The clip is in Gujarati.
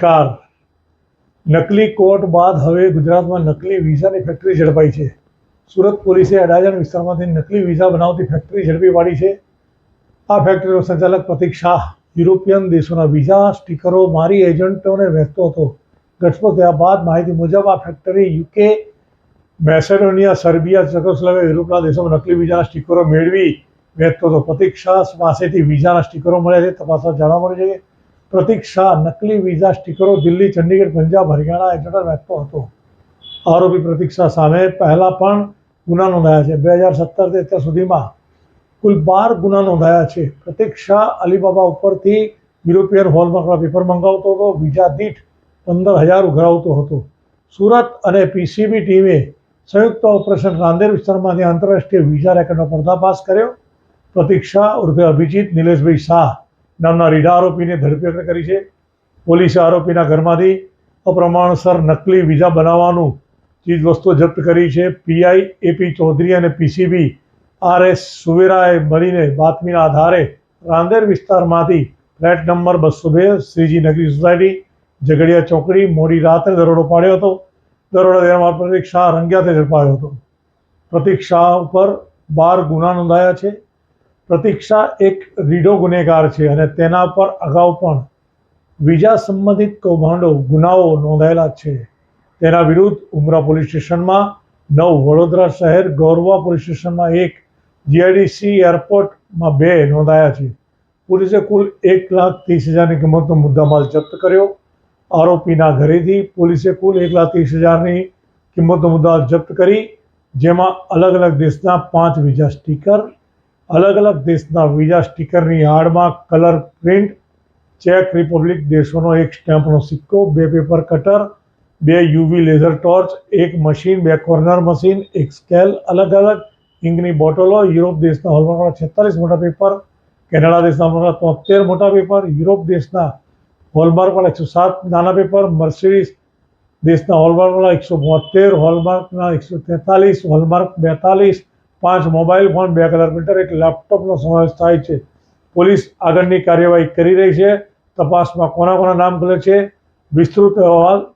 કાર. નકલી કોટ બાદ હવે ગુજરાતમાં નકલી વિઝાની ફેક્ટરી ઝડપાઈ છે. સુરત પોલીસે અડાજણ વિસ્તારમાંથી નકલી વિઝા બનાવતી ફેક્ટરી ઝડપી પાડી છે. આ ફેક્ટરીનો સંચાલક પ્રતિક શાહ યુરોપિયન દેશોના વિઝા, સ્ટીકરો, મારી એજન્ટોને વહેંચતો હતો. ઘટસ્ફોટ થયા બાદ માહિતી મુજબ આ factory UK, Macedonia, Serbia, Czechoslovakia, યુરોપના દેશોમાં નકલી વિઝાના સ્ટીકરો મેળવી વહેંચતો હતો. પ્રતિક શાહ પાસેથી વિઝાના સ્ટીકરો મળ્યા છે. તપાસમાં જાણવા મળે છે પ્રતિક શાહ નકલી વિઝા સ્ટીકરો દિલ્હી, ચંડીગઢ, પંજાબ, હરિયાણા હેઠળ વહેંચતો હતો. આરોપી પ્રતિક શાહ સામે પહેલાં પણ ગુના નોંધાયા છે. બે હજાર સત્તરથી અત્યાર સુધીમાં કુલ બાર ગુના નોંધાયા છે. પ્રતિક શાહ અલીબાબા ઉપરથી યુરોપિયન હોલમાં પેપર મંગાવતો હતો. વિઝા દીઠ પંદર હજાર ઉઘરાવતો હતો. સુરત અને પીસીબી ટીમે સંયુક્ત ઓપરેશન રાંદેર વિસ્તારમાંથી આંતરરાષ્ટ્રીય વિઝા રેકર્ડનો પર્દાફાશ કર્યો. પ્રતિક શાહ ઉર્ફે અભિજીત નિલેશભાઈ શાહ નામના રીઢા આરોપીને ધરપકડ કરી છે. પોલીસે આરોપીના ઘરમાંથી અપ્રમાણસર નકલી વિઝા બનાવવાનું ચીજવસ્તુઓ જપ્ત કરી છે. પીઆઈ એપી ચૌધરી અને પીસીબી આર એસ સુવેરાએ મળીને બાતમીના આધારે રાંદેર વિસ્તારમાંથી ફ્લેટ નંબર બસો બે શ્રીજી નગરી સોસાયટી ઝઘડિયા ચોકડી મોડી રાત્રે દરોડો પાડ્યો હતો. દરોડા દેવામાં પ્રતિક શાહ રંગ્યાતે ઝડપાયો હતો. પ્રતિક શાહ ઉપર બાર ગુના નોંધાયા છે. પ્રતિક શાહ એક રીઢો ગુનેગાર છે અને તેના પર અગાઉ પણ બીજા સંબંધિત કૌભાંડો, ગુનાઓ નોંધાયેલા છે. તેના વિરુદ્ધ ઉમરા પોલીસ સ્ટેશનમાં નવ વડોદરા શહેર, ગૌરવા પોલીસ સ્ટેશનમાં એક, જીઆઈડીસી એરપોર્ટમાં બે નોંધાયા છે. પોલીસે કુલ એક લાખ ત્રીસ હજારની કિંમતનો મુદ્દામાલ જપ્ત કર્યો. આરોપીના ઘરેથી પોલીસે કુલ એક લાખ ત્રીસ હજારની કિંમતનો મુદ્દા જપ્ત કરી, જેમાં અલગ અલગ દેશના પાંચ વિઝા સ્ટીકર અલગ અલગ દેશના વિઝા સ્ટીકરની આડમાં કલર પ્રિન્ટ ચેક રિપબ્લિક દેશોનો એક સ્ટેમ્પનો સિક્કો, બે પેપર કટર બે યુવી લેઝર ટોર્ચ એક મશીન બે કોર્નર મશીન એક સ્કેલ અલગ અલગ ઇંકની બોટલો યુરોપ દેશના હોલમાર્કના છેતાલીસ મોટા પેપર કેનેડા દેશના હોલમાર્કના તોતેર મોટા પેપર યુરોપ દેશના હોલમાર્કવાળા એકસો સાત નાના પેપર મર્સિડીઝ દેશના હોલમાર્કવાળા એકસો બોતેર હોલમાર્કના એકસો તેતાલીસ હોલમાર્ક બેતાલીસ પાંચ મોબાઈલ ફોન, બે કલર એક લેપટોપનો સમાવેશ થાય છે. પોલીસ આગળની કાર્યવાહી કરી રહી છે. તપાસમાં કોના કોના નામ ખુલે છે? વિસ્તૃત અહેવાલ